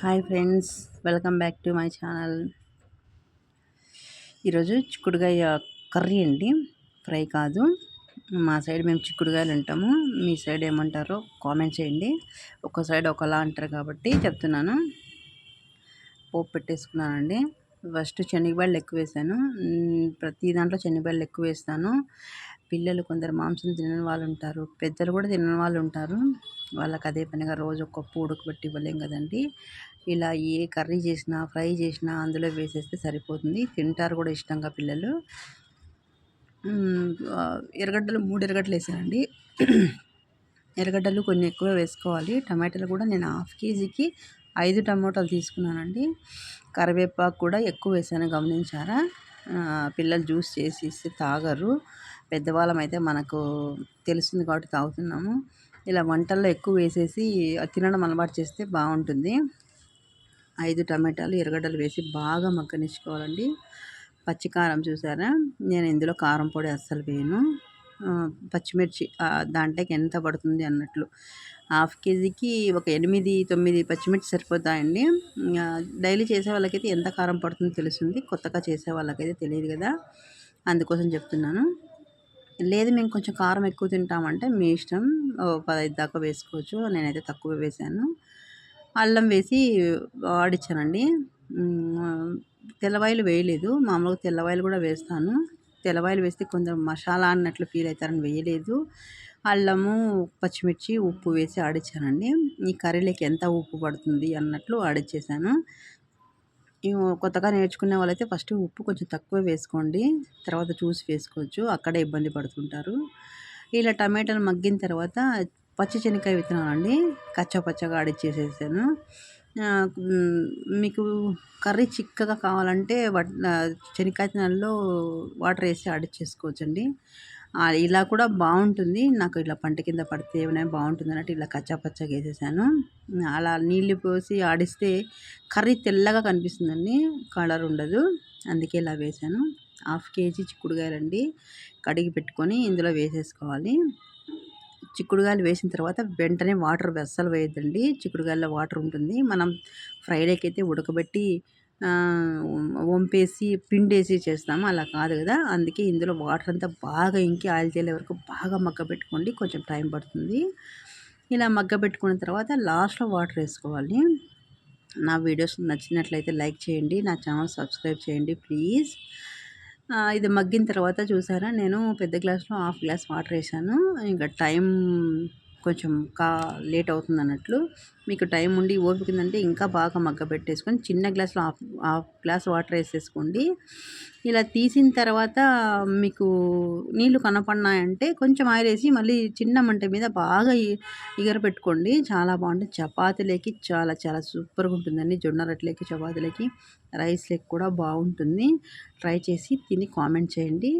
Hi friends welcome back to my channel. ఈరోజు చిక్కుడుగాయ curry అండి ఫ్రై కాదు. మా సైడ్ మేము చిక్కుడుగాయలు అంటాము మీ సైడ్ ఏమంటారో కామెంట్ చేయండి. ఒక సైడ్ ఒకలా అంటారు కాబట్టి చెప్తున్నాను. పోపు పెట్టేసుకున్నానండి. ఫస్ట్ శనగబాళ్ళు ఎక్కువ వేసాను. ప్రతి దాంట్లో శనగబాళ్ళు ఎక్కువ వేస్తాను. పిల్లలు కొందరు మాంసం తినని వాళ్ళు ఉంటారు పెద్దలు కూడా తినని వాళ్ళు ఉంటారు వాళ్ళకి అదే పనిగా రోజు ఒక కప్పు ఉడకబెట్టి ఇవ్వలేం కదండి. ఇలా ఏ కర్రీ చేసినా ఫ్రై చేసినా అందులో వేసేస్తే సరిపోతుంది. తింటారు కూడా ఇష్టంగా పిల్లలు. ఎర్రగడ్డలు మూడు ఎర్రగడ్డలు వేసానండి. ఎర్రగడ్డలు కొన్ని ఎక్కువ వేసుకోవాలి. టమాటాలు కూడా నేను హాఫ్ కేజీకి ఐదు టమాటాలు తీసుకున్నానండి. కరివేపాకు కూడా ఎక్కువ వేసాను గమనించారా? పిల్లలు జ్యూస్ చేసి ఇస్తే తాగరు. పెద్దవాళ్ళం అయితే మనకు తెలుస్తుంది కాబట్టి తాగుతున్నాము. ఇలా వంటల్లో ఎక్కువ వేసేసి తినడం అలవాటు చేస్తే బాగుంటుంది. ఐదు టమాటాలు ఎర్రగడ్డలు వేసి బాగా మగ్గనిచ్చుకోవాలండి. పచ్చికారం చూసారా? నేను ఇందులో కారం పొడి అస్సలు వేయను. పచ్చిమిర్చి దాంట్లోకి ఎంత పడుతుంది అన్నట్లు. హాఫ్ కేజీకి ఒక ఎనిమిది తొమ్మిది పచ్చిమిర్చి సరిపోతాయండి. డైలీ చేసే వాళ్ళకైతే ఎంత కారం పడుతుందో తెలుస్తుంది. కొత్తగా చేసే వాళ్ళకైతే తెలియదు కదా. అందుకోసం చెప్తున్నాను. లేదు మేము కొంచెం కారం ఎక్కువ తింటామంటే మీ ఇష్టం. పదహైదు దాకా వేసుకోవచ్చు. నేనైతే తక్కువ వేసాను. అల్లం వేసి ఆడిచ్చానండి. తెల్లవాయిలు వేయలేదు. మామూలుగా తెల్లవాయిలు కూడా వేస్తాను. తెల్లవాయిలు వేస్తే కొంచెం మసాలా అన్నట్లు ఫీల్ అవుతారని వేయలేదు. అల్లము పచ్చిమిర్చి ఉప్పు వేసి ఆడిచ్చానండి. ఈ కర్రీలోకి ఎంత ఉప్పు పడుతుంది అన్నట్లు ఆడిచ్చేసాను. కొత్తగా నేర్చుకునే వాళ్ళైతే ఫస్ట్ ఉప్పు కొంచెం తక్కువ వేసుకోండి. తర్వాత చూసి వేసుకోవచ్చు. అక్కడే ఇబ్బంది పడుతుంటారు. ఇలా టమాటాలు మగ్గిన తర్వాత పచ్చి శనక్కాయ విత్తనాలు అండి కచ్చా పచ్చగా ఆడిచ్చేసేసాను. మీకు కర్రీ చిక్కగా కావాలంటే శనక్కాయ విత్తనాల్లో వాటర్ వేసి ఆడిచ్చేసుకోవచ్చండి. ఇలా కూడా బాగుంటుంది. నాకు ఇలా పంట కింద పడితే ఏమైనా బాగుంటుంది అన్నట్టు ఇలా కచ్చాపచ్చగా వేసేసాను. అలా నీళ్ళు పోసి ఆడిస్తే కర్రీ తెల్లగా కనిపిస్తుందండి. కలర్ ఉండదు. అందుకే ఇలా వేసాను. హాఫ్ కేజీ చిక్కుడుకాయలండి. కడిగి పెట్టుకొని ఇందులో వేసేసుకోవాలి. చిక్కుడుకాయలు వేసిన తర్వాత వెంటనే వాటర్ అస్సలు వేయద్దండి. చిక్కుడుగాయల్లో వాటర్ ఉంటుంది. మనం ఫ్రైడేకి అయితే ఉడకబెట్టి వంపేసి పిండేసి చేస్తాము. అలా కాదు కదా. అందుకే ఇందులో వాటర్ అంతా బాగా ఇంకి ఆయిల్ తేలే వరకు బాగా మగ్గ పెట్టుకోండి. కొంచెం టైం పడుతుంది. ఇలా మగ్గ పెట్టుకున్న తర్వాత లాస్ట్లో వాటర్ వేసుకోవాలి. నా వీడియోస్ నచ్చినట్లయితే లైక్ చేయండి. నా ఛానల్ సబ్స్క్రైబ్ చేయండి ప్లీజ్. ఇది మగ్గిన తర్వాత చూసారా? నేను పెద్ద గ్లాస్లో హాఫ్ గ్లాస్ వాటర్ వేసాను. ఇంకా టైం కొంచెం కా లేట్ అవుతుంది అన్నట్లు మీకు టైం ఉండి ఓపిక ఉందంటే ఇంకా బాగా మగ్గ పెట్టేసుకొని చిన్న గ్లాస్లో హాఫ్ హాఫ్ గ్లాస్ వాటర్ వేసేసుకోండి. ఇలా తీసిన తర్వాత మీకు నీళ్ళు కనపడినాయంటే కొంచెం ఆయిల్ వేసి మళ్ళీ చిన్న మంట మీద బాగా ఇగర పెట్టుకోండి. చాలా బాగుంటుంది. చపాతీలకి చాలా చాలా సూపర్గా ఉంటుందండి. జొన్న రొట్టెలకి చపాతీలకి రైస్లకి కూడా బాగుంటుంది. ట్రై చేసి తిని కామెంట్ చేయండి.